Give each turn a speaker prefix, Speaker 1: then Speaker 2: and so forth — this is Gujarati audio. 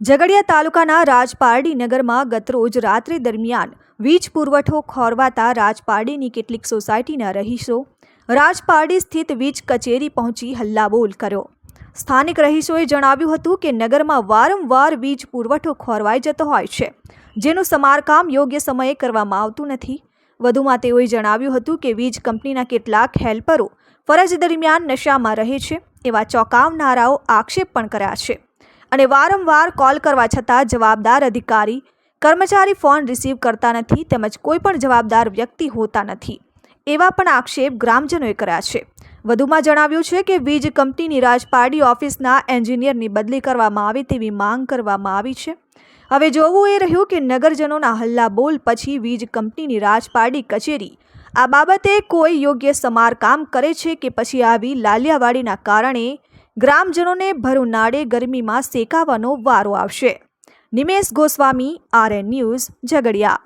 Speaker 1: ઝઘડિયા તાલુકાના રાજપારડી નગરમાં ગતરોજ રાત્રિ દરમિયાન વીજ પુરવઠો ખોરવાતા રાજપારડીની કેટલીક સોસાયટીના રહીશો રાજપારડી સ્થિત વીજ કચેરી પહોંચી હલ્લાબોલ કર્યો. સ્થાનિક રહીશોએ જણાવ્યું હતું કે નગરમાં વારંવાર વીજ પુરવઠો ખોરવાઈ જતો હોય છે, જેનું સમારકામ યોગ્ય સમયે કરવામાં આવતું નથી. વધુમાં તેઓએ જણાવ્યું હતું કે વીજ કંપનીના કેટલાક હેલ્પરો ફરજ દરમિયાન નશામાં રહે છે એવા ચોંકાવનારાઓ આક્ષેપ પણ કર્યા છે. અને વારંવાર કોલ કરવા છતાં જવાબદાર અધિકારી, કર્મચારી ફોન રિસીવ કરતા નથી તેમજ કોઈ પણ જવાબદાર વ્યક્તિ હોતા નથી. એવા પણ આક્ષેપ ગ્રામજનોએ કર્યા છે. વધુમાં જણાવ્યું છે કે વીજ કંપનીની રાજપારડી ઓફિસના એન્જિનિયરની બદલી કરવામાં આવે તેવી માંગ કરવામાં આવી છે. હવે જોવું એ રહ્યું કે નગરજનોના હલ્લા બોલ પછી વીજ કંપનીની રાજપારડી કચેરી, આ બાબતે કોઈ યોગ્ય સમારકામ કરે છે કે પછી આવી લાલિયાવાડીના કારણે ગ્રામજનોને ભરુનાળે ગરમીમાં શેકાવાનો વારો આવશે. Nimesh Goswami RN news Jhagadia.